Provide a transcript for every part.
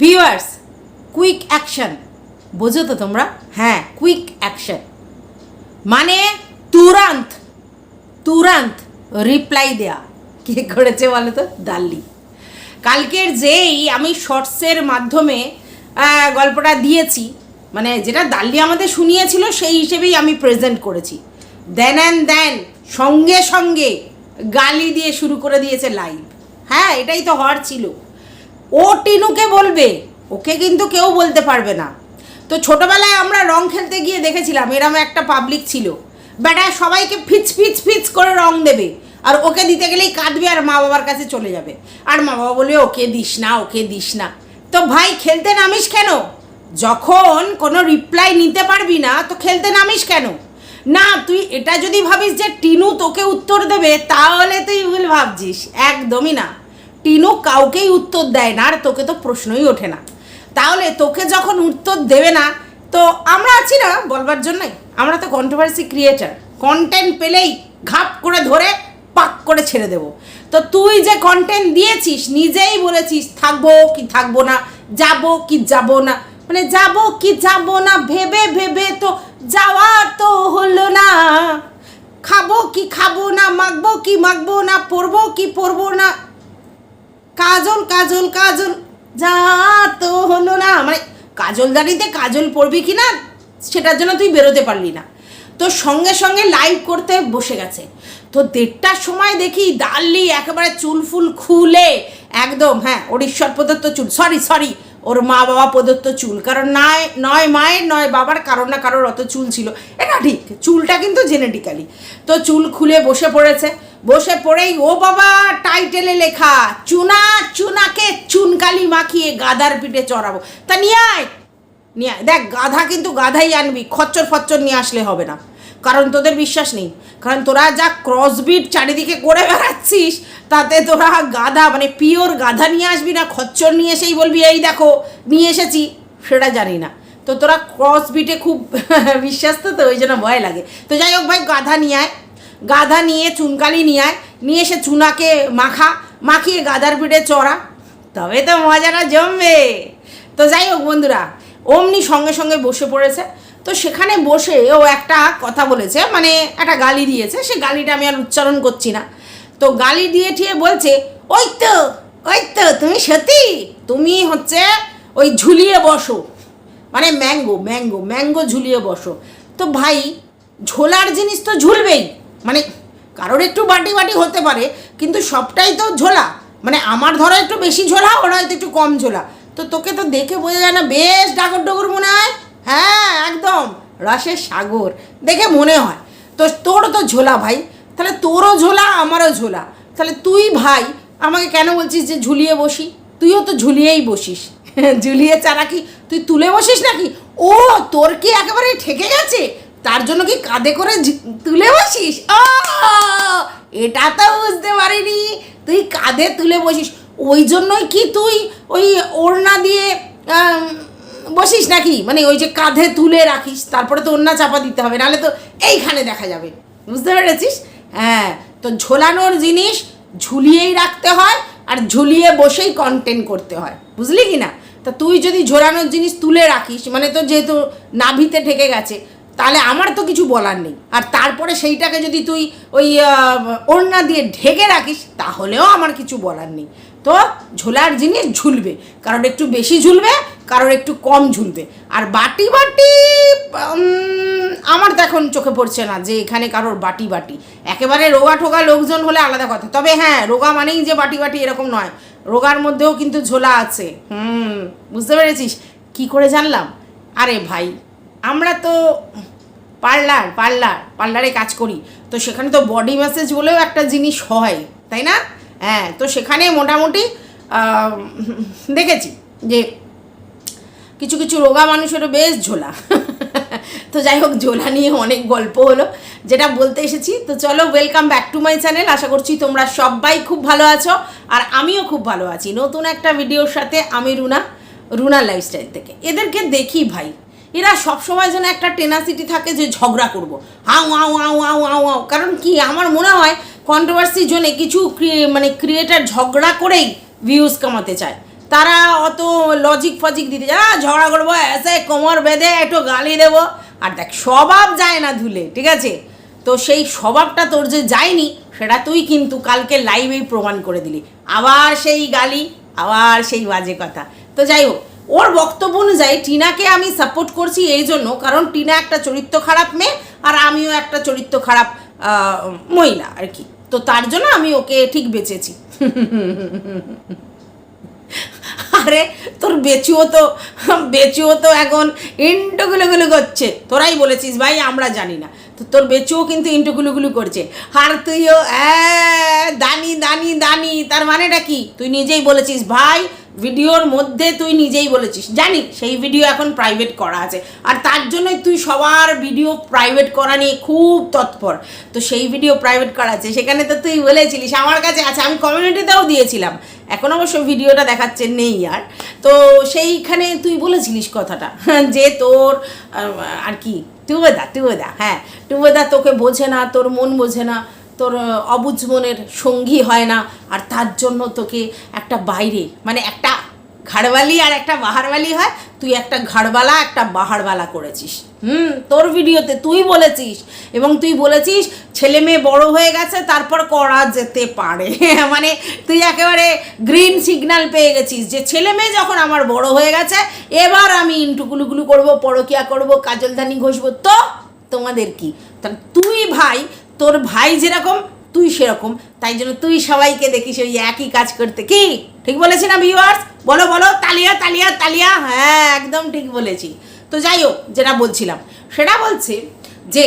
Viewers quick action বোঝো তো তোমরা? হ্যাঁ কুইক অ্যাকশন মানে তুরান্ত তুরান্ত রিপ্লাই দেয়া। কে করেছে বলো তো দাল্লি কালকের যেই আমি শর্টসের মাধ্যমে গল্পটা দিয়েছি মানে যেটা দাল্লি আমাদের শুনিয়েছিল, সেই হিসেবেই আমি প্রেজেন্ট করেছি। দেন অ্যান্ড দেন সঙ্গে সঙ্গে গালি দিয়ে শুরু করে দিয়েছে লাইভ হ্যাঁ এটাই তো হওয়ার ছিল। ও টিনুকে বলবে, ওকে কিন্তু কেউ বলতে পারবে না। তো ছোটোবেলায় আমরা রং খেলতে গিয়ে দেখেছিলাম, এরম একটা পাবলিক ছিল। বেটা, সবাইকে ফিচ ফিচ ফিচ করে রং দেবে। আর ওকে দিতে গেলেই কাঁদবে আর মা বাবার কাছে চলে যাবে। আর মা বাবা বলবে, ওকে দিস না, ওকে দিস না। তো ভাই, খেলতে নামিস কেন? যখন কোনো রিপ্লাই নিতে পারবি না, তো খেলতে নামিস কেন? না, তুই এটা যদি ভাবিস যে টিনু তোকে উত্তর দেবে, তাহলে তুই ভুল ভাবছিস। একদমই না। টিনু কাউকেই উত্তর দেয় না, আর তোকে তো প্রশ্নই ওঠে না। তাহলে তোকে যখন উত্তর দেবে না, তো আমরা আছি না বলবার জন্যই? আমরা তো কন্ট্রোভার্সি ক্রিয়েটার কন্টেন্ট পেলেই ঘাপ করে ধরে পাক করে ছেড়ে দেব। তো তুই যে কন্টেন্ট দিয়েছিস, নিজেই বলেছিস, থাকব কি থাকব না, যাব কি যাব না। মানে যাব কি যাব না, ভেবে ভেবে তো যাওয়া তো হলো না। খাব কি খাব না, মাখবো কি মাখবো না, পরবো কি পরবো না কাজল কাজল কাজল। যা তো হলো না। মানে কাজল দাঁড়িতে কাজল পড়বি কি না সেটার জন্য তুই বেরোতে পারলি না। তো সঙ্গে সঙ্গে লাইভ করতে বসে গেছে। তো দেড়টার সময় দেখি দাল্লি একেবারে চুল ফুল খুলে, একদম হ্যাঁ ওড়িশ্বর প্রদত্ত চুল। সরি সরি ওর মা বাবা প্রদত্ত চুল। কারণ নয় নয় মায়ের, নয় বাবার, কারোর না কারোর অত চুল ছিল। এটা ঠিক, চুলটা কিন্তু জেনেটিক্যালি তো চুল খুলে বসে পড়েছে। বসে পড়েই ও বাবা টাইটেলে লেখা, চুনা, চুনাকে চুনকালি মাখিয়ে গাদার পিঠে চড়াবো। তা নিয়ে আয়, নিয়ে দেখ, গাধা কিন্তু গাধাই আনবি, খচ্চর ফচ্চর নিয়ে আসলে হবে না। কারণ তোদের বিশ্বাস নেই। কারণ তোরা যা ক্রসবিট চারিদিকে করে বেড়াচ্ছিস, তাতে তোরা গাধা মানে পিওর গাধা নিয়ে আসবি না, খচ্চর নিয়ে এসেই বলবি, এই দেখো, নিয়ে এসেছি। সেটা জানি না। তো তোরা ক্রসবিটে খুব বিশ্বাস তো ওই জন্য ভয় লাগে। তো যাই হোক ভাই, গাধা নিয়ে আয়। গাধা নিয়ে, চুনকালি নিয়ে আয়। নিয়ে এসে চুনাকে মাখা, মাখিয়ে গাধার পিঠে চড়া। তবে তো মজাটা জমবে। তো যাই হোক বন্ধুরা, অমনি সঙ্গে সঙ্গে বসে পড়েছে। তো সেখানে বসে ও একটা কথা বলেছে মানে একটা গালি দিয়েছে, সে গালিটা আমি আর উচ্চারণ করছি না। তো গালি দিয়ে ঠিয়ে বলছে, ওই তো ওই তো, তুমি সত্যি তুমি হচ্ছে ওই ঝুলিয়ে বসো। মানে ম্যাঙ্গো ম্যাঙ্গো ম্যাঙ্গো ঝুলিয়ে বসো। তো ভাই, ঝোলার জিনিস তো ঝুলবেই মানে কারোর একটু বাটি বাটি হতে পারে, কিন্তু সবটাই তো ঝোলা। মানে আমার ধরো একটু বেশি ঝোলা, ওরা হয়তো একটু কম ঝোলা। তো তোকে তো দেখে বোঝা যায় না, বেশ ডাগর ডগর মনে হয়। হ্যাঁ একদম। রসের সাগর। দেখে মনে হয়। তো তোরও তো ঝোলা ভাই। তাহলে তোরও ঝোলা, আমারও ঝোলা। তাহলে তুই ভাই, আমাকে কেন বলছিস যে ঝুলিয়ে বসি? তুইও তো ঝুলিয়েই বসিস। ঝুলিয়ে চারা কি তুই তুলে বসিস নাকি? ও, তোর কি একেবারে ঠেকে গেছে? তার জন্য কি কাঁধে করে তুলে বসিস? ও, এটা তো বুঝতে পারিনি। তুই কাঁধে তুলে বসিস। ওই জন্যই কি তুই ওই ওড়না দিয়ে বসিস নাকি? মানে ওই যে কাঁধে তুলে রাখিস, তারপরে তো ওড়না চাপা দিতে হবে, নাহলে তো এইখানে দেখা যাবে। বুঝতে পেরেছিস? হ্যাঁ তো ঝোলানোর জিনিস ঝুলিয়েই রাখতে হয় আর ঝুলিয়ে বসেই কন্টেন্ট করতে হয়। বুঝলি কি না? তা তুই যদি ঝোলানোর জিনিস তুলে রাখিস মানে তো যেহেতু নাভিতে ঠেকে গেছে, তাহলে আমার তো কিছু বলার নেই। আর তারপরে সেইটাকে যদি তুই ওই ওড়না দিয়ে ঢেকে রাখিস, তাহলেও আমার কিছু বলার নেই। তো ঝোলার জিনিস ঝুলবে। কারোর একটু বেশি ঝুলবে, কারোর একটু কম ঝুলবে। আর বাটি বাটি আমার তো এখন চোখে পড়ছে না যে এখানে কারোর বাটি বাটি। একেবারে রোগা ঠোগা লোকজন হলে আলাদা কথা। তবে হ্যাঁ রোগা মানেই যে বাটি বাটি এরকম নয়। রোগার মধ্যেও কিন্তু ঝোলা আছে। হুম, বুঝতে পেরেছিস? কি করে জানলাম? আরে ভাই, আমরা তো পার্লার পার্লার, পার্লারে কাজ করি। তো সেখানে তো বডি ম্যাসেজ বলেও একটা জিনিস হয়, তাই না? হ্যাঁ তো সেখানে মোটামুটি দেখেছি যে কিছু কিছু রোগা মানুষেরও বেশ ঝোলা। তো যাই হোক, ঝোলা নিয়ে অনেক গল্প হলো, যেটা বলতে এসেছি। তো চলো welcome back to my channel আশা করছি তোমরা সবাই খুব ভালো আছো, আর আমিও খুব ভালো আছি। নতুন একটা ভিডিওর সাথে আমি রুনা রুনা লাইফস্টাইল থেকে। এদেরকে দেখি ভাই, এরা সবসময় যেন একটা টেনাসিটি থাকে যে ঝগড়া করব। হাউ হাউ হাউ হাউ হাউ হাউ। কারণ কি, আমার মনে হয় কন্ট্রোভার্সির জন্য কিছু মানে ক্রিয়েটার ঝগড়া করেই ভিউজ কামাতে চায়। তারা অত লজিক ফজিক দিতে "আ, ঝগড়া করব এসে কোমর বেঁধে একটু গালি দেবো। আর দেখ স্বভাব যায় না ধুলে ঠিক আছে? তো সেই স্বভাবটা তোর যে যায়নি সেটা তুই কিন্তু কালকে লাইভেই প্রমাণ করে দিলি। আবার সেই গালি আবার সেই বাজে কথা। তো যাই হোক ওর বক্তব্য অনুযায়ী টিনাকে আমি সাপোর্ট করছি এই জন্য কারণ টিনা একটা চরিত্র খারাপ মেয়ে আর আমিও একটা চরিত্র খারাপ মহিলা আর কি। তো তার জন্য আমি ওকে ঠিক বেঁচেছি। আরে তোর বেচুও তো বেচুও তো এখন ইন্টুগুলোগুলো করছে। তোরাই বলেছিস ভাই আমরা জানি না। তো তোর বেচুও কিন্তু ইন্টুগুলোগুলো করছে। আর তুইও "অ্যাঁ, দানি দানি তার মানেটা কি? তুই নিজেই বলেছিস, ভাই, ভিডিওর মধ্যে তুই নিজেই বলেছিস। জানি, সেই ভিডিও এখন প্রাইভেট করা আছে। আর তার জন্যই তুই সবার ভিডিও প্রাইভেট করা নিয়ে খুব তৎপর। তো সেই ভিডিও প্রাইভেট করা আছে। সেখানে তো তুই বলেছিলিস, আমার কাছে আছে, আমি কমিউনিটিতেও দিয়েছিলাম। এখন অবশ্য ভিডিওটা দেখাচ্ছে নেই আর। তো সেইখানে তুই বলেছিলিস কথাটা, যে তোর, আর কি টুবেদা টুবেদা হ্যাঁ টুবেদা তোকে বোঝে না, তোর মন বোঝে না। তোর অবুঝ মনের সঙ্গী হয় না, আর তার জন্য তোকে একটা বাইরে মানে একটা ঘাড়বালি আর একটা বাহারবালি হয়, তুই একটা ঘাড়বালা একটা বাহারবালা করেছিস। হুম, তোর ভিডিওতে তুই বলেছিস, এবং তুই বলেছিস, ছেলে মেয়ে বড় হয়ে গেছে, তারপর করা যেতে পারে। মানে তুই একেবারে গ্রিন সিগন্যাল পেয়ে গেছিস যে, ছেলে মেয়ে যখন আমার বড় হয়ে গেছে, এবার আমি ইন্টুকুলুগুলু করব, পরকিয়া করব, কাজলদানি ঘষবো। তো তোমাদের কি? তাহলে তুই ভাই তোর ভাই যেরকম, তুই সেরকম। তাই জন্য তুই সবাইকে দেখিস ওই একই কাজ করতে। কি? ঠিক বলেছি না ভিউয়ার্স বলো বলো, তালিয়া তালিয়া তালিয়া? হ্যাঁ একদম ঠিক বলেছি। তো যাই হোক, যেটা বলছিলাম, সেটা বলছে যে,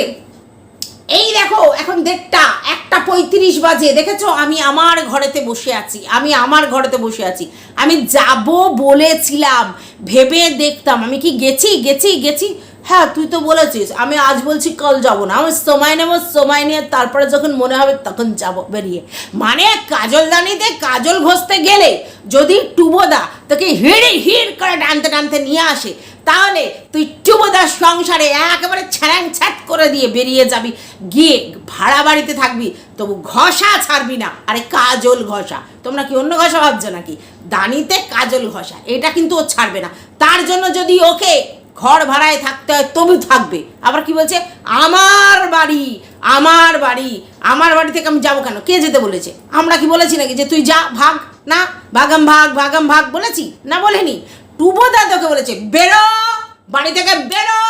এই দেখো, এখন দেড়টা, একটা পঁয়ত্রিশ বাজে, দেখেছ? আমি আমার ঘরেতে বসে আছি, আমি আমার ঘরেতে বসে আছি। আমি যাব বলেছিলাম, ভেবে দেখতাম। আমি কি গেছি গেছি গেছি? হ্যাঁ তুই তো বলেছিস, আমি আজ বলছি কাল যাব না, আমি সময় নেব, সময় নিয়ে তারপরে যখন মনে হবে তখন যাব বেরিয়ে। মানে কাজলদানিতে কাজল ঘষতে গেলে যদি টুবোদা তোকে হিড়ি হিড় করে টানতে টানতে নিয়ে আসে, তাহলে তুই টুবোদার সংসারে একেবারে ছ্যাং ছ্যাট করে দিয়ে বেরিয়ে যাবি। গিয়ে ভাড়া বাড়িতে থাকবি, তবু ঘষা ছাড়বি না। আরে কাজল ঘষা, তোমরা কি অন্য ঘষা ভাবছ নাকি? দানিতে কাজল ঘষা, এটা কিন্তু ও ছাড়বে না। তার জন্য যদি ওকে ঘর ভাড়ায় থাকতে হয়, তবু থাকবে। আবার কি বলছে? আমার বাড়ি আমার বাড়ি আমার বাড়ি থেকে আমি যাব কেন? কে যেতে বলেছে? আমরা কি বলেছি নাকি যে তুই যা, ভাগ, না? ভাগাম ভাগ ভাগাম ভাগ বলেছি? না বলেনি। টুবোদা তোকে বলেছে, বেরো, বাড়ি থেকে বেরো।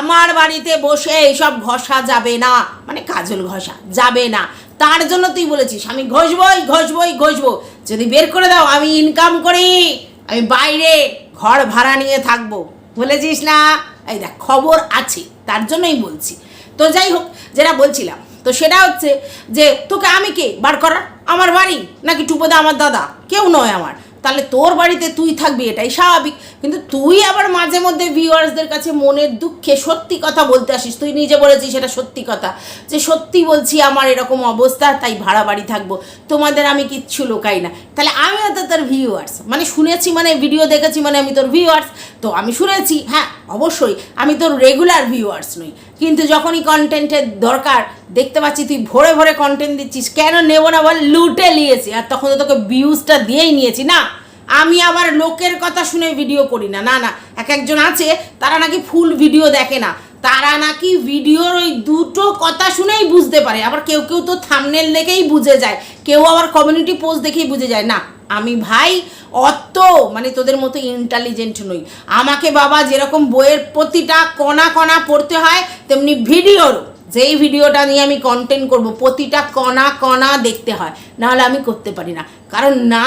আমার বাড়িতে বসে এইসব ঘষা যাবে না। মানে কাজল ঘষা যাবে না। তার জন্য তুই বলেছিস, আমি ঘষবই ঘষবই, ঘষবো। যদি বের করে দাও, আমি ইনকাম করি। আমি বাইরে ঘর ভাড়া নিয়ে থাকব। বলেছিস না? এই দেখ, খবর আছে, তার জন্যই বলছি। তো যাই হোক, যেটা বলছিলাম, তো সেটা হচ্ছে যে, তোকে আমি কে? বার করার? আমার বাড়ি? নাকি টুপোদা আমার দাদা? কেউ নয় আমার। তাহলে তোর বাড়িতে তুই থাকবি, এটাই স্বাভাবিক। কিন্তু তুই আবার মাঝে মধ্যে ভিউয়ার্সদের কাছে মনের দুঃখে সত্যি কথা বলতে আসিস। তুই নিজে বলেছিস সেটা সত্যি কথা। যে সত্যি বলছি আমার এরকম অবস্থা, তাই ভাড়া বাড়ি থাকব। তোমাদের আমি কিচ্ছু লোকাই না। তাহলে আমিও তো তোর ভিউয়ার্স মানে শুনেছি মানে ভিডিও দেখেছি মানে আমি তোর ভিউয়ার্স তো আমি শুনেছি হ্যাঁ অবশ্যই। আমি তোর রেগুলার ভিউয়ার্স নই। কিন্তু যখনই কন্টেন্টের দরকার, দেখতে পাচ্ছি তুই ভরে ভরে কন্টেন্ট দিচ্ছিস, কেন নেব না বল, লুটে নিয়েছি। আর তখন তো তোকে ভিউজটা দিয়েই নিয়েছি, না? আমি আবার লোকের কথা শুনে ভিডিও করি না না না। এক একজন আছে, তারা নাকি ফুল ভিডিও দেখে না। তারা নাকি ভিডিওর ওই দুটো কথা শুনেই বুঝতে পারে। আবার কেউ কেউ তো থামনেল দেখেই বুঝে যায়। কেউ আবার কমিউনিটি পোস্ট দেখেই বুঝে যায়, না? আমি ভাই অত মানে তোদের মতো ইন্টেলিজেন্ট নই। আমাকে বাবা যেরকম বইয়ের প্রতিটা কণা কণা পড়তে হয়, তেমনি ভিডিওরও। যেই ভিডিওটা নিয়ে আমি কন্টেন্ট করব, প্রতিটা কণা কণা দেখতে হয়। নাহলে আমি করতে পারি না। কারণ না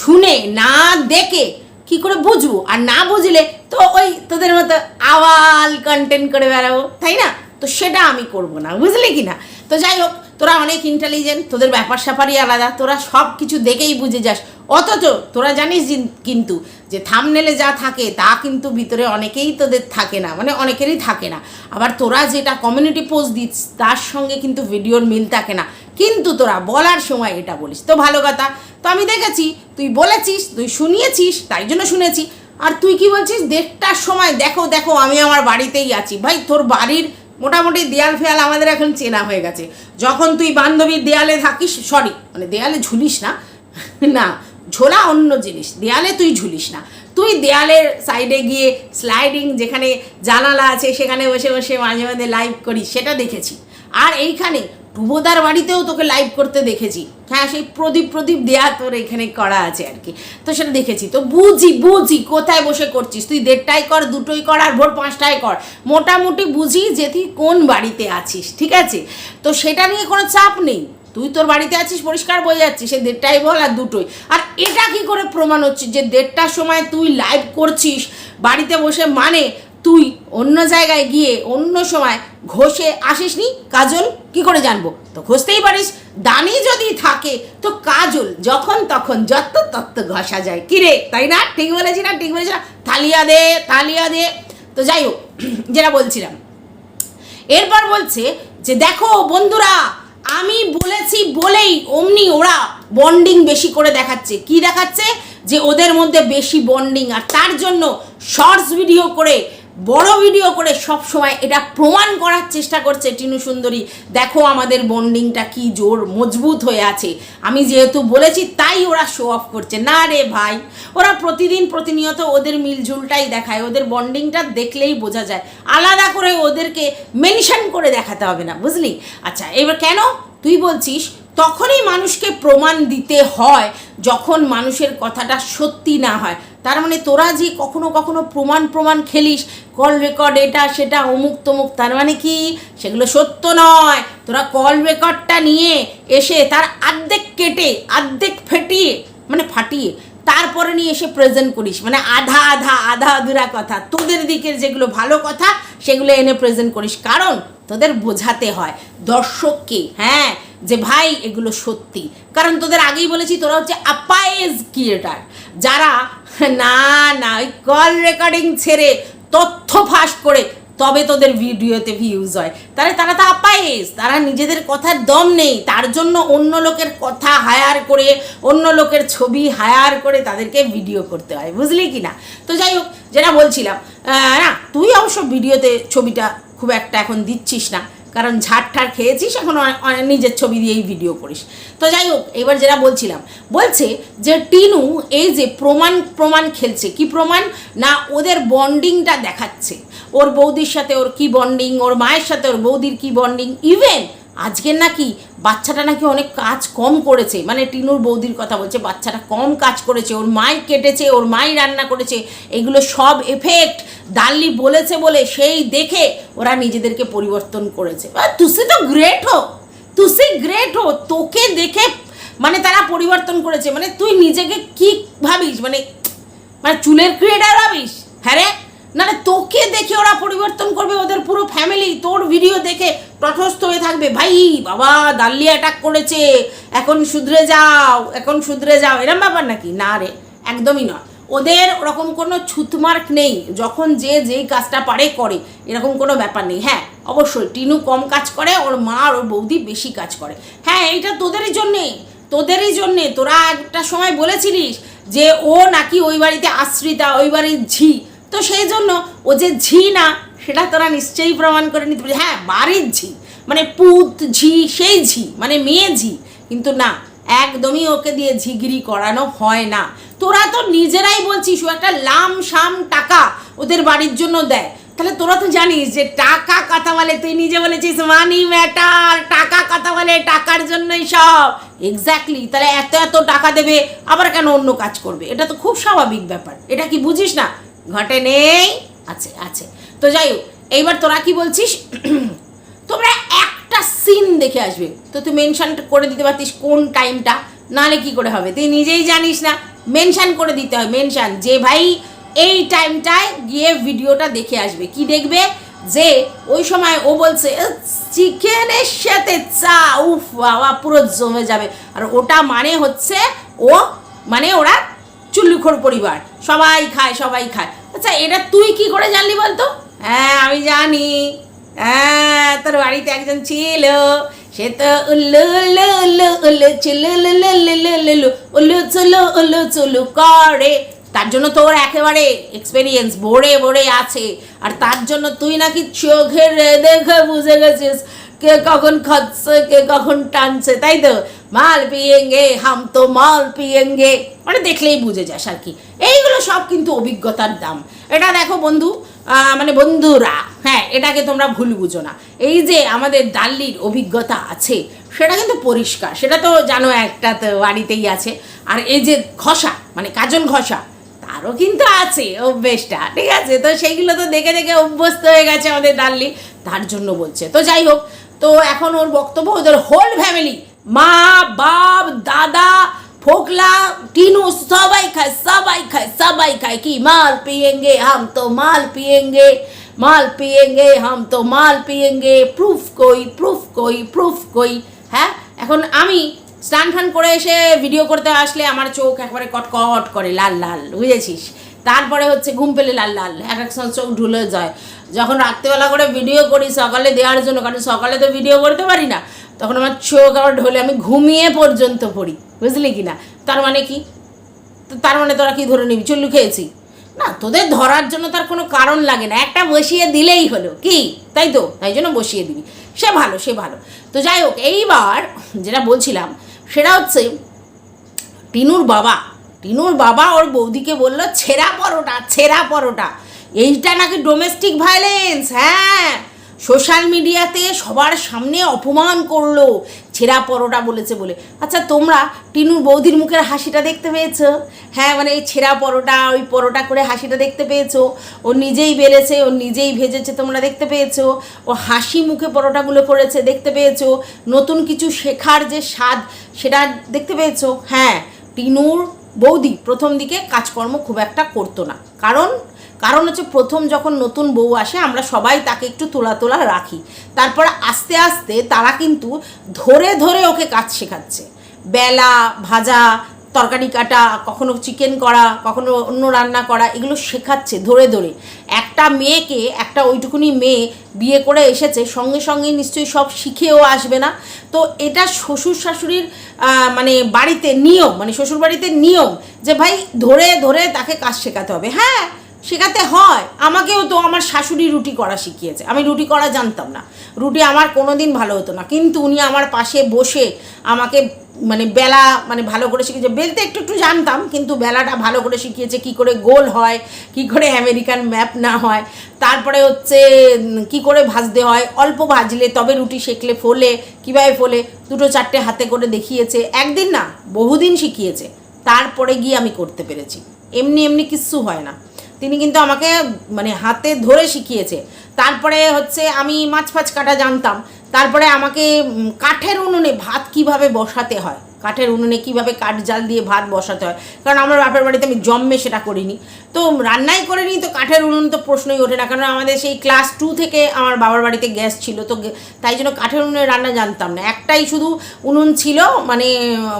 শুনে, না দেখে কি করে বুঝব? আর না বুঝলে তো ওই তোদের মতো আওয়াল কন্টেন্ট করে বেড়াবো। তাই না? তো সেটা আমি করব না। বুঝলি কি না তো যাই হোক তোরা অনেক ইন্টেলিজেন্ট তোদের ব্যাপার স্যাপারই আলাদা, তোরা সব কিছু দেখেই বুঝে যাস। অথচ তোরা জানিস জিন- কিন্তু যে থামনেলে যা থাকে, তা কিন্তু ভিতরে অনেকেই তোদের থাকে না মানে অনেকেরই থাকে না। আবার তোরা যেটা কমিউনিটি পোস্ট দিস, তার সঙ্গে কিন্তু ভিডিওর মিল থাকে না। কিন্তু তোরা বলার সময় এটা বলিস। তো ভালো কথা। তো আমি দেখেছি, তুই বলেছিস, তুই শুনিয়েছিস, তাই জন্য শুনেছি। আর তুই কি বলছিস? দেড়টার সময় দেখো দেখো, আমি আমার বাড়িতেই আছি। ভাই, তোর বাড়ির মোটামুটি দেয়াল ফেয়াল আমাদের এখন চেনা হয়ে গেছে। যখন তুই বান্ধবীর দেয়ালে থাকিস সরি মানে দেয়ালে ঝুলিস না না, ঝোলা অন্য জিনিস, দেয়ালে তুই ঝুলিস না। তুই দেয়ালের সাইডে গিয়ে স্লাইডিং যেখানে জানালা আছে, সেখানে বসে বসে মাঝে মাঝে লাইভ করিস, সেটা দেখেছি। আর এইখানে টুবোদার বাড়িতেও তোকে লাইভ করতে দেখেছি। হ্যাঁ সেই প্রদীপ প্রদীপ দেয়া তোর এখানে করা আছে আর কি। তো সেটা দেখেছি। তো বুঝি বুঝি কোথায় বসে করছিস? তুই দেড়টায় কর দুটোই কর আর ভোর পাঁচটায় কর। মোটামুটি বুঝি যে তুই কোন বাড়িতে আছিস, ঠিক আছে? তো সেটা নিয়ে কোনো চাপ নেই। তুই তোর বাড়িতে আছিস, পরিষ্কার বোঝা যাচ্ছে সে দেড়টাই বল আর দুটোই আর এটা কি করে প্রমাণ হচ্ছে যে দেড়টার সময় তুই লাইভ করছিস, বাড়িতে বসে মানে তুই অন্য জায়গায় গিয়ে অন্য সময় ঘষে আসিসনি? কাজল, কি করে জানব? তো ঘষতেই পারিস। দানি যদি থাকে, তো কাজল যখন তখন যত তত্ত্ব ঘষা যায়। কিরে তাই না? ঠিক বলেছি না? ঠিক বলেছি না? থালিয়া দে থালিয়া দে। তো যাই হোক, যেটা বলছিলাম। এরপর বলছে যে, দেখো বন্ধুরা, আমি বলেছি বলেই অমনি ওরা বন্ডিং বেশি করে দেখাচ্ছে। কি দেখাচ্ছে? যে ওদের মধ্যে বেশি বন্ডিং আর তার জন্য শর্টস ভিডিও করে বড় ভিডিও করে সব সময় এটা প্রমাণ করার চেষ্টা করছে টিনু সুন্দরী। দেখো আমাদের বন্ডিংটা কি জোর মজবুত হয়ে আছে। আমি যেহেতু বলেছি তাই ওরা শো অফ করছে। না রে ভাই, ওরা প্রতিদিন প্রতিনিয়ত ওদের মিলঝুলটাই দেখায়। ওদের বন্ডিংটা দেখলেই বোঝা যায়। আলাদা করে ওদেরকে মেনশন করে দেখাতে হবে না, বুঝলি? আচ্ছা এবার কেন? তুই বলছিস, তখনই মানুষকে প্রমাণ দিতে হয় যখন মানুষের কথাটা সত্যি না হয়। তার মানে তোরা যে কখনো কখনো প্রমাণ প্রমাণ খেলিস কল রেকর্ড এটা, সেটা, অমুক তমুক, তার মানে কি? সেগুলো সত্য নয়। তোরা কল রেকর্ডটা নিয়ে এসে তার আর্ধেক কেটে, আর্ধেক ফেটিয়ে মানে ফাটিয়ে, তারপরে নিয়ে এসে প্রেজেন্ট করিস। মানে আধা আধা আধা, আধুরা কথা। তোদের দিকের যেগুলো ভালো কথা, সেগুলো এনে প্রেজেন্ট করিস। কারণ তোদের বোঝাতে হয়, দর্শককে হ্যাঁ যে ভাই, এগুলো সত্যি। কারণ তোদের আগেই বলেছি, তোরা হচ্ছে আপায়েজ ক্রিয়েটার। যারা, না না, ওই কল রেকর্ডিং ছেড়ে তথ্য ফাঁস করে তবে তোদের ভিডিওতে ভিউজ হয়। তাহলে তারা তো আপায়েস তারা নিজেদের কথার দম নেই। তার জন্য অন্য লোকের কথা হায়ার করে, অন্য লোকের ছবি হায়ার করে তাদেরকে ভিডিও করতে হয়। বুঝলি কি না তো যাই হোক, যেটা বলছিলাম না, তুই অবশ্য ভিডিওতে ছবিটা খুব একটা এখন দিচ্ছিস না। কারণ ঝাড় ঠাড় খেয়েছিস, এখন নিজের ছবি দিয়েই ভিডিও করিস। তো যাই হোক, এবার যেটা বলছিলাম, বলছে যে টিনু এই যে প্রমাণ প্রমাণ খেলছে। কি প্রমাণ? না, ওদের বন্ডিংটা দেখাচ্ছে। ওর বৌদির সাথে ওর কি বন্ডিং ওর মায়ের সাথে ওর বৌদির কি বন্ডিং ইভেন আজকের নাকি বাচ্চাটা নাকি অনেক কাজ কম করেছে। মানে টিনুর বৌদির কথা বলছে, বাচ্চাটা কম কাজ করেছে, ওর মাই কেটেছে, ওর মাই রান্না করেছে, এগুলো সব এফেক্ট দাল্লি বলেছে বলে সেই দেখে ওরা নিজেদেরকে পরিবর্তন করেছে। তুসি তো গ্রেট হো তুসি গ্রেট হো তোকে দেখে মানে তারা পরিবর্তন করেছে। মানে তুই নিজেকে কি ভাবিস? মানে মানে চুলের ক্রিয়েটার ভাবিস? হ্যাঁ রে? না তোকে দেখে ওরা পরিবর্তন করবে, ওদের পুরো ফ্যামিলি তোর ভিডিও দেখে তটস্থ হয়ে থাকবে। ভাই, বাবা দাল্লি অ্যাটাক করেছে। এখন শুধরে যাও, এখন শুধরে যাও। এরম ব্যাপার নাকি? না রে, একদমই নয়। ওদের ওরকম কোনো ছুতমার্ক নেই। যখন যে যেই কাজটা পারে, করে। এরকম কোনো ব্যাপার নেই। হ্যাঁ অবশ্যই টিনু কম কাজ করে, ওর মা আর ওর বৌদি বেশি কাজ করে। হ্যাঁ এইটা তোদেরই জন্যে তোদেরই জন্যে। তোরা একটা সময় বলেছিলিস যে ও নাকি ওই বাড়িতে আশ্রিতা, ওই বাড়ির ঝি। তো সেই জন্য ও যে ঝি না সেটা তোরা নিশ্চয়ই প্রমাণ করে নিতে পারি হ্যাঁ বাড়ির ঝি মানে পুত ঝি, সেই ঝি মানে মেয়ে ঝি, কিন্তু না, একদমই ওকে দিয়ে ঝিগিরি করানো হয় না। তোরা তো নিজেরাই বলছিস, ও একটা লাম সাম টাকা ওদের বাড়ির জন্য দেয়। তাহলে তোরা তো জানিস যে টাকা কথা বলে তুই নিজে বলেছিস মানি ম্যাটার টাকা কথা বলে টাকার জন্যই সব। এক্স্যাক্টলি তাহলে এত এত টাকা দেবে, আবার কেন অন্য কাজ করবে? এটা তো খুব স্বাভাবিক ব্যাপার। এটা কি বুঝিস না? ঘটে নেই। আছে আছে। তো যাই হোক, এইবার তোরা কি বলছিস? তোমরা একটা সিন দেখে আসবে। তো তুই মেনশন করে দিতে পারতিস কোন টাইমটা নাহলে কি করে হবে? তুই নিজেই জানিস না মেনশন করে দিতে হয় মেনশন যে ভাই এই টাইমটায় গিয়ে ভিডিওটা দেখে আসবে। কি দেখবে? যে ওই সময় ও বলছে চিকেনের সাথে চা, উফ, বাবা, পুরো জমে যাবে। আর ওটা মানে হচ্ছে ও মানে ওরা চুল্লুখোর পরিবার। সবাই খায় সবাই খায়। আচ্ছা এটা তুই কি করে জানলি বলতো? হ্যাঁ আমি জানি। হ্যাঁ তোর বাড়িতে একজন ছিল। সে তো উল্লু উল্লু উল্লু উল্লু, চুলু, উল্লু লুলু লুলু উল্লু চুলু উল্লু, চুলু করে। তার জন্য তোর একেবারে এক্সপেরিয়েন্স ভরে ভরে আছে। আর তার জন্য তুই নাকি চোখের দেখে বুঝে গেছিস। কে কখন খাচ্ছে, কে কখন টানছে, তাই তো? মাল পিয়েঙ্গে, হাম তো মাল পিয়েঙ্গে। মানে দেখলেই বুঝে যাস আর কি। এইগুলো সব কিন্তু অভিজ্ঞতার দাম। এটা দেখো বন্ধু মানে বন্ধুরা হ্যাঁ এটাকে তোমরা ভুল বুঝো না। এই যে আমাদের দাল্লির অভিজ্ঞতা আছে, সেটা কিন্তু পরিষ্কার। সেটা তো জানো একটা তো বাড়িতেই আছে। আর এই যে ঘষা মানে কাজল ঘষা তারও কিন্তু আছে অভ্যেসটা, ঠিক আছে? তো সেইগুলো তো দেখে দেখে অভ্যস্ত হয়ে গেছে আমাদের ডাল্লি তার জন্য বলছে। তো যাই হোক তো এখন ওর বক্তব্য ওদের হোল ফ্যামিলি মা, বাপ, দাদা, ফোকলা, টিনু সবাই খায় সবাই খায় সবাই খায়। কি মাল পিয়েঙ্গে হাম তো মাল পিয়েঙ্গে মাল পিয়েঙ্গে হাম তো মাল পিয়েঙ্গে প্রুফ কই প্রুফ কই প্রুফ কই। হ্যাঁ এখন আমি স্নান ফান করে এসে ভিডিও করতে আসলে আমার চোখ একবারে কটকট করে, লাল লাল, বুঝেছিস? তারপরে হচ্ছে ঘুম পেলে লাল লাল, এক এক সময় চোখ ঢুলে যায়। যখন রাত্রেবেলা করে ভিডিও করি, সকালে দেওয়ার জন্য, কারণ সকালে তো ভিডিও করতে পারি না, তখন আমার চোখ আবার ঢলে, আমি ঘুমিয়ে পর্যন্ত পড়ি, বুঝলি কি না? তার মানে কি? তার মানে তোরা কি ধরে নিবি? চুল্লু খেয়েছি না, তোদের ধরার জন্য তার কোনো কারণ লাগে না, একটা বসিয়ে দিলেই হলো, কি? তাই তো? তাই জন্য বসিয়ে দিবি। সে ভালো সে ভালো। তো যাই হোক, এইবার যেটা বলছিলাম, সেটা হচ্ছে টিনুর বাবা টিনুর বাবা ওর বৌদিকে বলল, ছেঁড়া পরোটা ছেঁড়া পরোটা। এইটা নাকি ডোমেস্টিক ভায়োলেন্স হ্যাঁ। সোশ্যাল মিডিয়াতে সবার সামনে অপমান করল, ছেঁড়া পরোটা বলেছে বলে। আচ্ছা তোমরা টিনুর বৌদির মুখের হাসিটা দেখতে পেয়েছ? হ্যাঁ মানে এই ছেঁড়া পরোটা, ওই পরোটা করে হাসিটা দেখতে পেয়েছ? ও নিজেই বেড়েছে ও নিজেই ভেজেছে, তোমরা দেখতে পেয়েছ? ও হাসি মুখে পরোটাগুলো করেছে, দেখতে পেয়েছ? নতুন কিছু শেখার যে স্বাদ, সেটা দেখতে পেয়েছ? হ্যাঁ টিনুর বৌদি প্রথম দিকে কাজকর্ম খুব একটা করতো না। কারণ কারণ হচ্ছে প্রথম যখন নতুন বউ আসে, আমরা সবাই তাকে একটু তোলা তোলা রাখি। তারপর আস্তে আস্তে তারা কিন্তু ধরে ধরে ওকে কাজ শেখাচ্ছে। বেলা, ভাজা, তরকারি কাটা, কখনো চিকেন করা, কখনো অন্য রান্না করা, এগুলো শেখাচ্ছে ধরে ধরে। একটা মেয়েকে, একটা ওইটুকুনি মেয়ে বিয়ে করে এসেছে, সঙ্গে সঙ্গে নিশ্চয়ই সব শিখেও আসবে না। তো এটা শ্বশুর শাশুড়ির মানে বাড়িতে নিয়ম মানে শ্বশুর বাড়িতে নিয়ম যে ভাই ধরে ধরে তাকে কাজ শেখাতে হবে। হ্যাঁ শেখাতে হয়। আমাকেও তো আমার শাশুড়ি রুটি করা শিখিয়েছে। আমি রুটি করা জানতাম না। রুটি আমার কোনো দিন ভালো হতো না। কিন্তু উনি আমার পাশে বসে আমাকে মানে বেলা মানে ভালো করে শিখিয়েছে। বেলতে একটু একটু জানতাম, কিন্তু বেলাটা ভালো করে শিখিয়েছে। কি করে গোল হয়, কি করে আমেরিকান ম্যাপ না হয়, তারপরে হচ্ছে কি করে ভাজতে হয়, অল্প ভাজলে তবে রুটি সেকলে ফোলে, কীভাবে ফোলে, দুটো চারটে হাতে করে দেখিয়েছে। একদিন না, বহুদিন শিখিয়েছে। তারপরে গিয়ে আমি করতে পেরেছি। এমনি এমনি কিচ্ছু হয় না। তিনি কিন্তু আমাকে মানে হাতে ধরে শিখিয়েছে। তারপরে হচ্ছে আমি মাছ ফাছ কাটা জানতাম। তারপরে আমাকে কাঠের উনুনে ভাত কীভাবে বসাতে হয়? কাঠের উনুনে কীভাবে কাঠ জাল দিয়ে ভাত বসাতে হয়। কারণ আমার বাপের বাড়িতে আমি জন্মে সেটা করিনি। তো রান্নাই করিনি, তো কাঠের উনুন তো প্রশ্নই ওঠে না। কারণ আমাদের সেই ক্লাস টু থেকে আমার বাবার বাড়িতে গ্যাস ছিল, তো তাই জন্য কাঠের উনুনে রান্না জানতাম না। একটাই শুধু উনুন ছিল মানে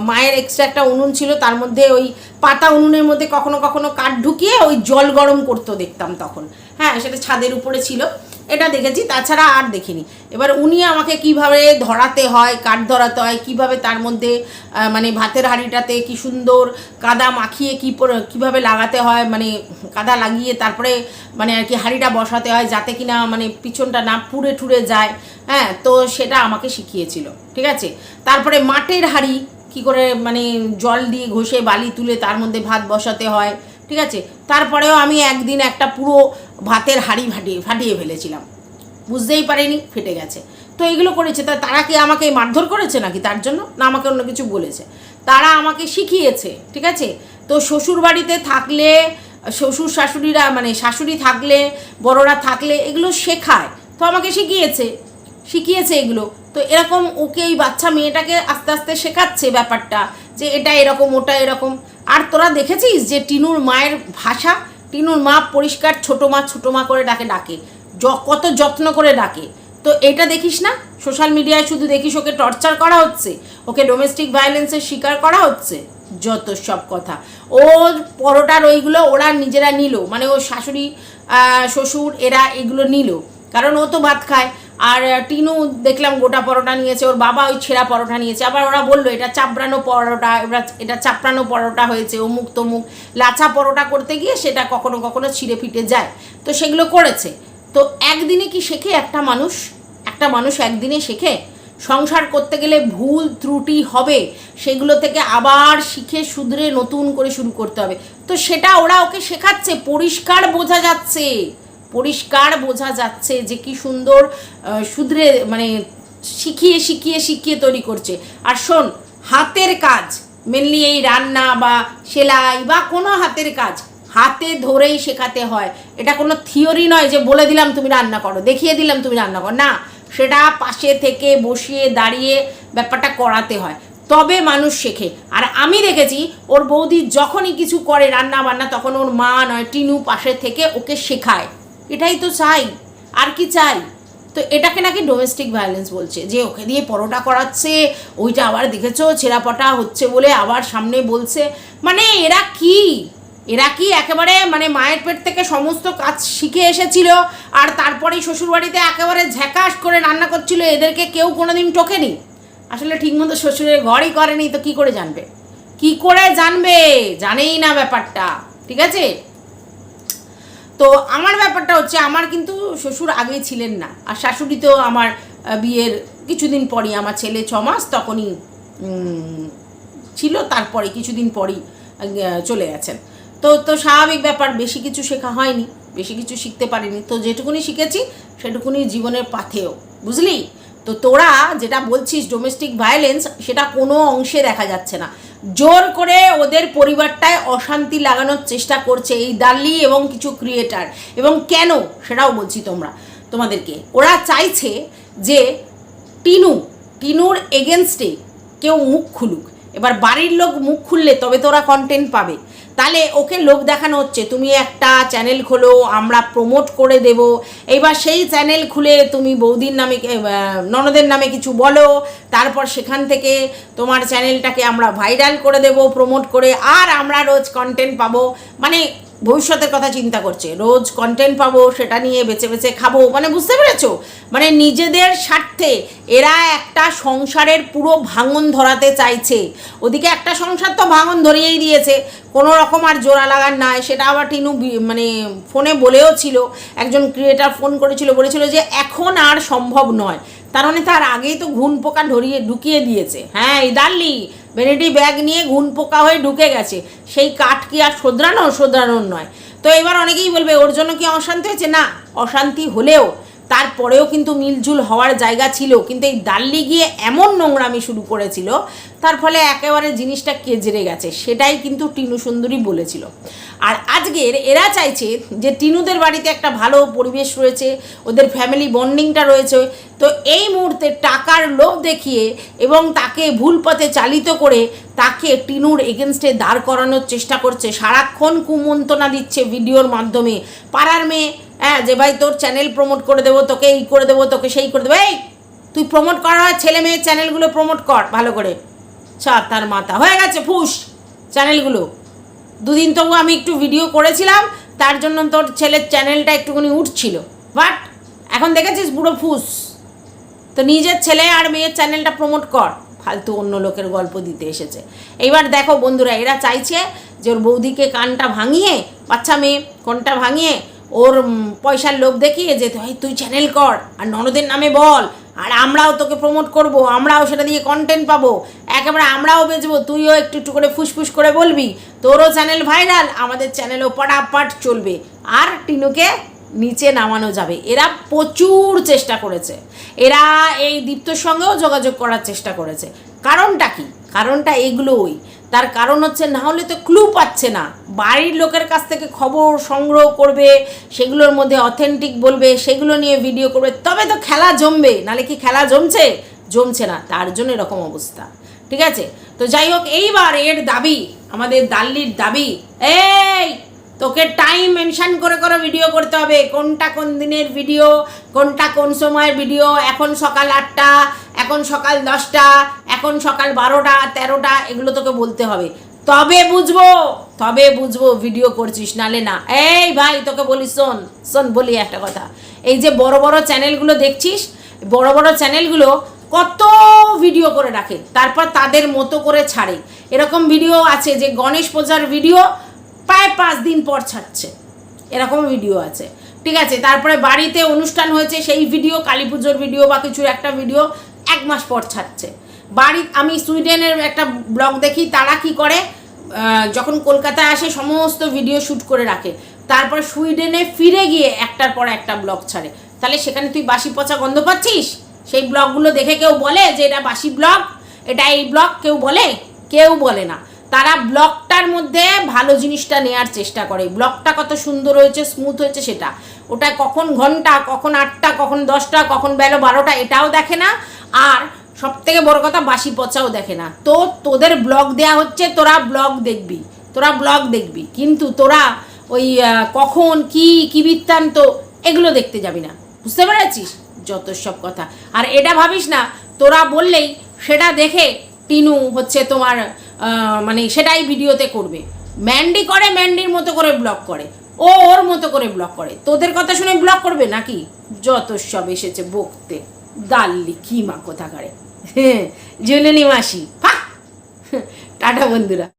মায়ের এক্সট্রা একটা উনুন ছিল, তার মধ্যে ওই পাতা উনুনের মধ্যে কখনো কখনো কাঠ ঢুকিয়ে ওই জল গরম করতো দেখতাম তখন। হ্যাঁ সেটা ছাদের উপরে ছিল। এটা দেখেছি, তাছাড়া আর দেখিনি। এবার উনি আমাকে কীভাবে ধরাতে হয় কাঠ ধরাতে হয়, কীভাবে তার মধ্যে মানে ভাতের হাঁড়িটাতে কি সুন্দর কাদা মাখিয়ে কি কীভাবে লাগাতে হয় মানে কাদা লাগিয়ে তারপরে মানে আর কি হাঁড়িটা বসাতে হয় যাতে কিনা মানে পিছনটা না পুড়ে টুড়ে যায় হ্যাঁ তো সেটা আমাকে শিখিয়েছিল, ঠিক আছে? তারপরে মাটির হাঁড়ি কি করে মানে জল দিয়ে ঘষে বালি তুলে তার মধ্যে ভাত বসাতে হয়, ঠিক আছে? তারপরেও আমি একদিন একটা পুরো ভাতের হাঁড়ি ফাটিয়ে ফাটিয়ে ফেলেছিলাম। বুঝতেই পারেনি, ফেটে গেছে। তো এগুলো করেছে, তা তারা কি আমাকে মারধর করেছে নাকি তার জন্য? না, আমাকে অন্য কিছু বলেছে। তারা আমাকে শিখিয়েছে, ঠিক আছে? তো শ্বশুর বাড়িতে থাকলে, শ্বশুর শাশুড়িরা মানে শাশুড়ি থাকলে, বড়রা থাকলে এগুলো শেখায়। তো আমাকে শিখিয়েছে শিখিয়েছে এগুলো। তো এরকম ওকে ওই বাচ্চা মেয়েটাকে আস্তে আস্তে শেখাচ্ছে ব্যাপারটা, যে এটা এরকম, ওটা এরকম। আর তোরা দেখেছিস যে টিনুর মায়ের ভাষা টিনুর মা পরিষ্কার ছোটো মা ছোটো মা করে ডাকে ডাকে। কত যত্ন করে ডাকে। তো এটা দেখিস না? সোশ্যাল মিডিয়ায় শুধু দেখিস ওকে টর্চার করা হচ্ছে, ওকে ডোমেস্টিক ভায়োলেন্সের শিকার করা হচ্ছে? যত সব কথা। ওর পরোটার ওইগুলো ওরা নিজেরা নিল। মানে ওর শাশুড়ি শ্বশুর, এরা এগুলো নিল। কারণ ও তো ভাত খায়। আর টিনু দেখলাম গোটা পরোটা নিয়েছে, ওর বাবা ওই ছেঁড়া পরোটা নিয়েছে। আবার ওরা বলল, এটা চাপড়ানো পরোটা, এবার এটা চাপড়ানো পরোটা হয়েছে, অমুক তমুক। লাচা পরোটা করতে গিয়ে সেটা কখনো কখনো ছিঁড়ে ফিটে যায়। তো সেগুলো করেছে। তো একদিনে কি শেখে একটা মানুষ? একটা মানুষ একদিনে শেখে? সংসার করতে গেলে ভুল ত্রুটি হবে, সেগুলো থেকে আবার শিখে, শুধরে, নতুন করে শুরু করতে হবে। তো সেটা ওরা ওকে শেখাচ্ছে, পরিষ্কার বোঝা যাচ্ছে। পরিষ্কার বোঝা যাচ্ছে যে কি সুন্দর শুধরে মানে শিখিয়ে শিখিয়ে শিখিয়ে তৈরি করছে। আর শোন, হাতের কাজ মেনলি এই রান্না বা সেলাই বা কোনো হাতের কাজ, হাতে ধরেই শেখাতে হয়। এটা কোনো থিওরি নয় যে বলে দিলাম তুমি রান্না করো, দেখিয়ে দিলাম তুমি রান্না করো। না, সেটা পাশে থেকে বসিয়ে দাঁড়িয়ে ব্যাপারটা করাতে হয়। তবে মানুষ শেখে। আর আমি দেখেছি, ওর বৌদি যখনই কিছু করে রান্না বান্না, তখন ওর মা নয়, টিনু পাশে থেকে ওকে শেখায়। এটাই তো চাই, আর কি চাই? তো এটাকে নাকি ডোমেস্টিক ভায়োলেন্স বলছে, যে ওকে দিয়ে পরোটা করাচ্ছে, ওইটা আবার দেখেছ, ছেঁড়াপটা হচ্ছে বলে আবার সামনে বলছে। মানে এরা কি? এরা কি একেবারে মানে মায়ের পেট থেকে সমস্ত কাজ শিখে এসেছিল, আর তারপরেই শ্বশুরবাড়িতে একেবারে ঝ্যাকাশ করে রান্না করছিল, এদেরকে কেউ কোনোদিন টোকেনি? আসলে ঠিকমতো শ্বশুরের ঘরই করেনি, তো কি করে জানবে? কি করে জানবে? জানেই না ব্যাপারটা, ঠিক আছে? তো আমার ব্যাপারটা হচ্ছে, আমার কিন্তু শ্বশুর আগেই ছিলেন না। আর শাশুড়ি তো আমার বিয়ের কিছুদিন পরই, আমার ছেলে ছ মাস, তখনই ছিল, তারপরে কিছুদিন পরই চলে গেছেন। তো তো স্বাভাবিক ব্যাপার, বেশি কিছু শেখা হয়নি, বেশি কিছু শিখতে পারিনি। তো যেটুকুনি শিখেছি, সেটুকুনি জীবনের পাথেও, বুঝলি? তো তোরা যেটা বলছিস ডোমেস্টিক ভায়োলেন্স সেটা কোনো অংশে দেখা যাচ্ছে না। জোর করে ওদের পরিবারটায় অশান্তি লাগানোর চেষ্টা করছে এই দালি এবং কিছু ক্রিয়েটার এবং কেন? সেটাও বলছি তোমরা, তোমাদেরকে। ওরা চাইছে যে টিনু, টিনুর এগেনস্টে কেউ মুখ খুলুক। এবার বাড়ির লোক মুখ খুললে তবে তো ওরা কন্টেন্ট পাবে। তাহলে ওকে লোক দেখানো হচ্ছে, তুমি একটা চ্যানেল খোলো, আমরা প্রমোট করে দেব। এইবার সেই চ্যানেল খুলে তুমি বৌদির নামে ননদের নামে কিছু বলো, তারপর সেখান থেকে তোমার চ্যানেলটাকে আমরা ভাইরাল করে দেব প্রমোট করে, আর আমরা রোজ কন্টেন্ট পাবো। মানে ভবিষ্যতের কথা চিন্তা করছে। রোজ কন্টেন্ট পাবো, সেটা নিয়ে বেছে বেছে খাব। মানে বুঝতে পেরেছ? মানে নিজেদের স্বার্থে এরা একটা সংসারের পুরো ভাঙন ধরাতে চাইছে। ওদিকে একটা সংসার তো ভাঙন ধরিয়েই দিয়েছে। কোনো রকম আর জোড়া লাগার নাই। সেটা আবার টিনু মানে ফোনে বলেও ছিল। একজন ক্রিয়েটার ফোন করেছিল, বলেছিল যে এখন আর সম্ভব নয়। তার মানে তার আগেই তো ঘুন পোকা ধরিয়ে ঢুকিয়ে দিয়েছে। হ্যাঁ এই দাল্লি ভ্যানিটি ব্যাগ নিয়ে ঘুন পোকা হয়ে ঢুকে গেছে। সেই কাঠ কি আর শোধরানো? শোধরানোর নয়। তো এবার অনেকেই বলবে, ওর জন্য কি অশান্তি হয়েছে? না, অশান্তি হলেও তারপরেও কিন্তু মিলজুল হওয়ার জায়গা ছিল, কিন্তু এই দাল্লি গিয়ে এমন নোংরামি শুরু করেছিল, তার ফলে একেবারে জিনিসটা কেজরে গেছে, সেটাই কিন্তু টিনু সুন্দরী বলেছিল। আর আজকের এরা চাইছে যে টিনুদের বাড়িতে একটা ভালো পরিবেশ রয়েছে, ওদের ফ্যামিলি বন্ডিংটা রয়েছে, তো এই মুহূর্তে টাকার লোভ দেখিয়ে এবং তাকে ভুল পথে চালিত করে তাকে টিনুর এগেনস্টে দাঁড় করানোর চেষ্টা করছে। সারাক্ষণ কুমন্তনা দিচ্ছে ভিডিওর মাধ্যমে। পাড়ার মেয়ে হ্যাঁ যে ভাই তোর চ্যানেল প্রমোট করে দেবো, তোকে এই করে দেবো, তোকে সেই করে দেবো। এই, তুই প্রমোট করা হয়, ছেলে মেয়ের চ্যানেলগুলো প্রমোট কর, ভালো করে। ছা তার মাথা। হয়ে গেছে, ফুস চ্যানেলগুলো দুদিন তবু আমি একটু ভিডিও করেছিলাম, তার জন্য তোর ছেলের চ্যানেলটা একটুখানি উঠছিল। বাট এখন দেখেছিস পুরো ফুস। তো নিজের ছেলে আর মেয়ের চ্যানেলটা প্রমোট কর। ফালতু অন্য লোকের গল্প দিতে এসেছে। এইবার দেখো বন্ধুরা, এরা চাইছে যে ওর বৌদিকে কানটা ভাঙিয়ে, বাচ্চা মেয়ে, কোনটা ভাঙিয়ে ওর পয়সার লোভ দেখিয়ে যে তুই তুই চ্যানেল কর, আর ননদের নামে বল, আর আমরাও তোকে প্রমোট করব, আমরাও সেটা দিয়ে কন্টেন্ট পাবো। একেবারে আমরাও বেচবো, তুইও একটু একটু করে ফুসফুস করে বলবি, তোরও চ্যানেল ভাইরাল আমাদের চ্যানেলও পটাপাট চলবে। আর টিনুকে নিচে নামানো যাবে। এরা প্রচুর চেষ্টা করেছে। এরা এই দীপ্তর সঙ্গেও যোগাযোগ করার চেষ্টা করেছে। কারণটা কি? কারণটা এগুলোই। তার কারণ হচ্ছে না হলে তো ক্লু পাচ্ছে না। বাড়ির লোকের কাছ থেকে খবর সংগ্রহ করবে, সেগুলোর মধ্যে অথেন্টিক বলবে, সেগুলো নিয়ে ভিডিও করবে। তবে তো খেলা জমবে নালে কি খেলা জমছে? জমছে না, তার জন্য এরকম অবস্থা। ঠিক আছে? তো যাই হোক, এইবার এর দাবি, আমাদের দাল্লির দাবি, এই, তোকে টাইম মেনশান করে করে ভিডিও করতে হবে। কোনটা কোন দিনের ভিডিও কোনটা কোন সময়ের ভিডিও এখন সকাল আটটা, এখন সকাল দশটা এখন সকাল বারোটা, তেরোটা, এগুলো তোকে বলতে হবে। তবে বুঝব তবে বুঝব ভিডিও করছিস, নালে না। এই ভাই, তোকে বলি, শোন শোন, বলি একটা কথা। এই যে বড় বড় চ্যানেলগুলো দেখছিস, বড় বড় চ্যানেলগুলো কত ভিডিও করে রাখে, তারপর তাদের মতো করে ছাড়ে। এরকম ভিডিও আছে যে, গণেশ পূজার ভিডিও প্রায় পাঁচ দিন পর ছাড়ছে। এরকম ভিডিও আছে। ঠিক আছে, তারপরে বাড়িতে অনুষ্ঠান হয়েছে, সেই ভিডিও কালী পুজোর ভিডিও বা কিছুর একটা ভিডিও এক মাস পর ছাড়ছে। বাড়ি, আমি সুইডেনের একটা ব্লগ দেখি, তারা কি করে? যখন কলকাতায় আসে, সমস্ত ভিডিও শ্যুট করে রাখে। তারপর সুইডেনে ফিরে গিয়ে একটার পর একটা ব্লগ ছাড়ে। তাহলে সেখানে তুই বাসি পচা গন্ধ পাচ্ছিস? সেই ব্লগগুলো দেখে কেউ বলে যে, এটা বাসি ব্লগ, এটা এই ব্লগ। কেউ বলে? কেউ বলে না। তারা ব্লগটার মধ্যে ভালো জিনিসটা নেয়ার চেষ্টা করে। ব্লগটা কত সুন্দর হয়েছে স্মুথ হয়েছে সেটা। ওটা কখন ঘণ্টা, কখন আটটা, কখন দশটা, কখন বেলো বারোটা, এটাও দেখে না। আর সব থেকে বড় কথা বাসি পচাও দেখে না। তো তোদের ব্লগ দেয়া হচ্ছে, তোরা ব্লগ দেখবি, তোরা ব্লগ দেখবি। কিন্তু তোরা ওই কখন, কি কি বৃত্তান্ত, এগুলো দেখতে যাবি না। বুঝতে পেরেছিস? যত সব কথা। আর এটা ভাবিস না, তোরা বললেই সেটা দেখে টিনু হচ্ছে তোমার মানে সেটাই ভিডিওতে করবে। ম্যান্ডি করে, ম্যান্ডির মতো করে ব্লগ করে। ও ওর মতো করে ব্লগ করে। তোদের কথা শুনে ব্লগ করবে নাকি? যত সব এসেছে বকতে। দাল্লি, কি মা কোথাকারে। হ্যাঁ জুনুনি মাসি। টাটা বন্ধুরা।